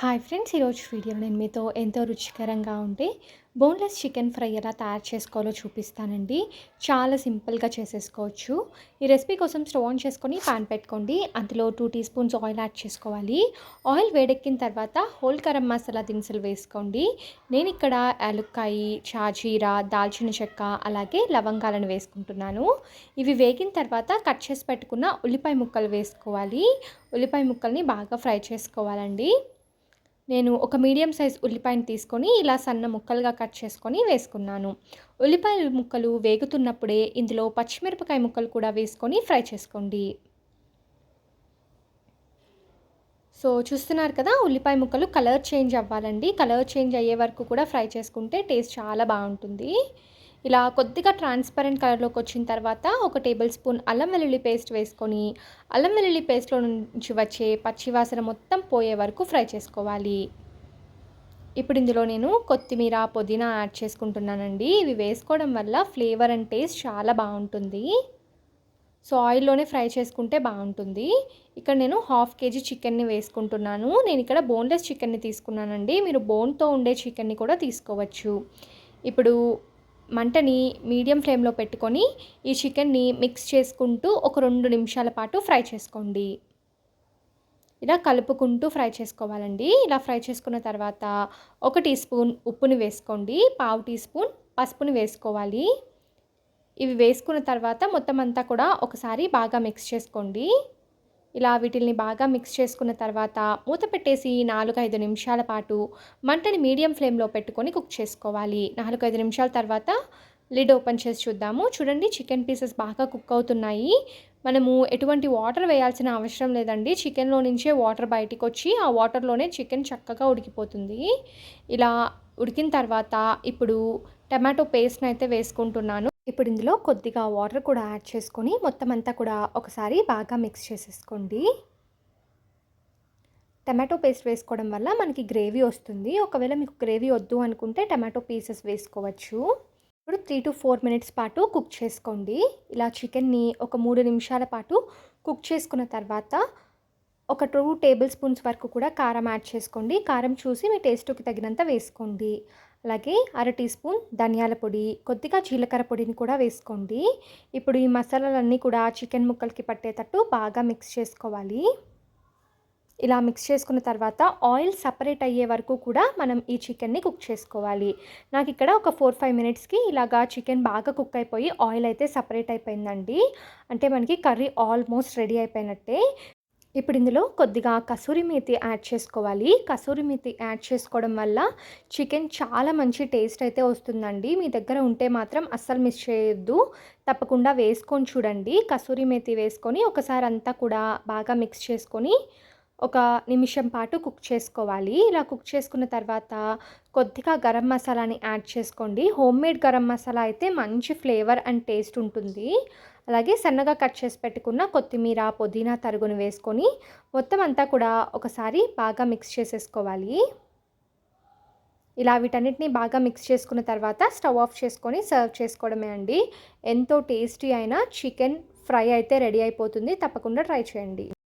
Hi friends ఈరోజు వీడియోలో నేను మీతో ఎంతో రుచికరంగా ఉంటే బోన్లెస్ చికెన్ ఫ్రై ఎలా తయారు చేసుకోవాలో చూపిస్తానండి. చాలా సింపుల్గా చేసేసుకోవచ్చు. ఈ రెసిపీ కోసం స్టవ్ ఆన్ చేసుకొని పాన్ పెట్టుకోండి. అందులో two teaspoons oil add చేసుకోవాలి. ఆయిల్ వేడెక్కిన తర్వాత హోల్ గరం మసాలా దినుసులు వేసుకోండి. నేను ఇక్కడ యాలుక్కాయి చాజీరా దాల్చిన చెక్క అలాగే లవంగాలను వేసుకుంటున్నాను. ఇవి వేగిన తర్వాత కట్ చేసి పెట్టుకున్న ఉల్లిపాయ ముక్కలు వేసుకోవాలి. ఉల్లిపాయ ముక్కల్ని బాగా ఫ్రై చేసుకోవాలండి. నేను ఒక మీడియం సైజ్ ఉల్లిపాయను తీసుకొని ఇలా సన్న ముక్కలుగా కట్ చేసుకొని వేసుకున్నాను. ఉల్లిపాయ ముక్కలు వేగుతున్నప్పుడే ఇందులో పచ్చిమిరపకాయ ముక్కలు కూడా వేసుకొని ఫ్రై చేసుకోండి. సో చూస్తున్నారు కదా ఉల్లిపాయ ముక్కలు కలర్ చేంజ్ అవ్వాలండి. కలర్ చేంజ్ అయ్యే వరకు కూడా ఫ్రై చేసుకుంటే టేస్ట్ చాలా బాగుంటుంది. ఇలా కొద్దిగా ట్రాన్స్పరెంట్ కలర్లోకి వచ్చిన తర్వాత ఒక టేబుల్ స్పూన్ అల్లం వెల్లుల్లి పేస్ట్ వేసుకొని అల్లం వెల్లుల్లి పేస్ట్లో నుంచి వచ్చే పచ్చివాసన మొత్తం పోయే వరకు ఫ్రై చేసుకోవాలి. ఇప్పుడు ఇందులో నేను కొత్తిమీర పుదీనా యాడ్ చేసుకుంటున్నానండి. ఇవి వేసుకోవడం వల్ల ఫ్లేవర్ అండ్ టేస్ట్ చాలా బాగుంటుంది. సో ఆయిల్లోనే ఫ్రై చేసుకుంటే బాగుంటుంది. ఇక్కడ నేను హాఫ్ కేజీ చికెన్ని వేసుకుంటున్నాను. నేను ఇక్కడ బోన్లెస్ చికెన్ని తీసుకున్నానండి. మీరు బోన్తో ఉండే చికెన్ని కూడా తీసుకోవచ్చు. ఇప్పుడు మంటని మీడియం ఫ్లేమ్లో పెట్టుకొని ఈ చికెన్ని మిక్స్ చేసుకుంటూ ఒక రెండు నిమిషాల పాటు ఫ్రై చేసుకోండి. ఇలా కలుపుకుంటూ ఫ్రై చేసుకోవాలండి. ఇలా ఫ్రై చేసుకున్న తర్వాత ఒక టీ స్పూన్ ఉప్పుని వేసుకోండి. పావు టీ స్పూన్ పసుపుని వేసుకోవాలి. ఇవి వేసుకున్న తర్వాత మొత్తం అంతా కూడా ఒకసారి బాగా మిక్స్ చేసుకోండి. ఇలా వీటిని బాగా మిక్స్ చేసుకున్న తర్వాత మూత పెట్టేసి నాలుగు ఐదు నిమిషాల పాటు మంటని మీడియం ఫ్లేమ్లో పెట్టుకొని కుక్ చేసుకోవాలి. నాలుగు ఐదు నిమిషాల తర్వాత లిడ్ ఓపెన్ చేసి చూద్దాము. చూడండి చికెన్ పీసెస్ బాగా కుక్ అవుతున్నాయి. మనము ఎటువంటి వాటర్ వేయాల్సిన అవసరం లేదండి. చికెన్లో నుంచే వాటర్ బయటికి వచ్చి ఆ వాటర్లోనే చికెన్ చక్కగా ఉడికిపోతుంది. ఇలా ఉడికిన తర్వాత ఇప్పుడు టమాటో పేస్ట్ని అయితే వేసుకుంటున్నాను. ఇప్పుడు ఇందులో కొద్దిగా వాటర్ కూడా యాడ్ చేసుకొని మొత్తం అంతా కూడా ఒకసారి బాగా మిక్స్ చేసేసుకోండి. టమాటో పేస్ట్ వేసుకోవడం వల్ల మనకి గ్రేవీ వస్తుంది. ఒకవేళ మీకు గ్రేవీ వద్దు అనుకుంటే టమాటో పీసెస్ వేసుకోవచ్చు. ఇప్పుడు త్రీ టు ఫోర్ మినిట్స్ పాటు కుక్ చేసుకోండి. ఇలా చికెన్ని ఒక మూడు నిమిషాల పాటు కుక్ చేసుకున్న తర్వాత ఒక టూ టేబుల్ స్పూన్స్ వరకు కూడా కారం యాడ్ చేసుకోండి. కారం చూసి మీ టేస్ట్కి తగినంత వేసుకోండి. అలాగే అర టీ స్పూన్ ధనియాల పొడి కొద్దిగా జీలకర్ర పొడిని కూడా వేసుకోండి. ఇప్పుడు ఈ మసాలాలన్నీ కూడా చికెన్ ముక్కలకి పట్టేటట్టు బాగా మిక్స్ చేసుకోవాలి. ఇలా మిక్స్ చేసుకున్న తర్వాత ఆయిల్ సపరేట్ అయ్యే వరకు కూడా మనం ఈ చికెన్ని కుక్ చేసుకోవాలి. నాకు ఇక్కడ ఒక ఫోర్ ఫైవ్ మినిట్స్కి ఇలాగా చికెన్ బాగా కుక్ అయిపోయి ఆయిల్ అయితే సపరేట్ అయిపోయిందండి. అంటే మనకి కర్రీ ఆల్మోస్ట్ రెడీ అయిపోయినట్టే. ఇప్పుడు ఇందులో కొద్దిగా కసూరి మేతి యాడ్ చేసుకోవాలి. కసూరి మేతి యాడ్ చేసుకోవడం వల్ల చికెన్ చాలా మంచి టేస్ట్ అయితే వస్తుందండి. మీ దగ్గర ఉంటే మాత్రం అస్సలు మిస్ చేయొద్దు. తప్పకుండా వేసుకొని చూడండి. కసూరి మేతి వేసుకొని ఒకసారి అంతా కూడా బాగా మిక్స్ చేసుకొని ఒక నిమిషం పాటు కుక్ చేసుకోవాలి. ఇలా కుక్ చేసుకున్న తర్వాత కొద్దిగా గరం మసాలాని యాడ్ చేసుకోండి. హోమ్ మేడ్ గరం మసాలా అయితే మంచి ఫ్లేవర్ అండ్ టేస్ట్ ఉంటుంది. అలాగే సన్నగా కట్ చేసి పెట్టుకున్న కొత్తిమీర పుదీనా తరుగును వేసుకొని మొత్తం అంతా కూడా ఒకసారి బాగా మిక్స్ చేసేసుకోవాలి. ఇలా వీటన్నిటిని బాగా మిక్స్ చేసుకున్న తర్వాత స్టవ్ ఆఫ్ చేసుకొని సర్వ్ చేసుకోవడమే అండి. ఎంతో టేస్టీ అయిన చికెన్ ఫ్రై అయితే రెడీ అయిపోతుంది. తప్పకుండా ట్రై చేయండి.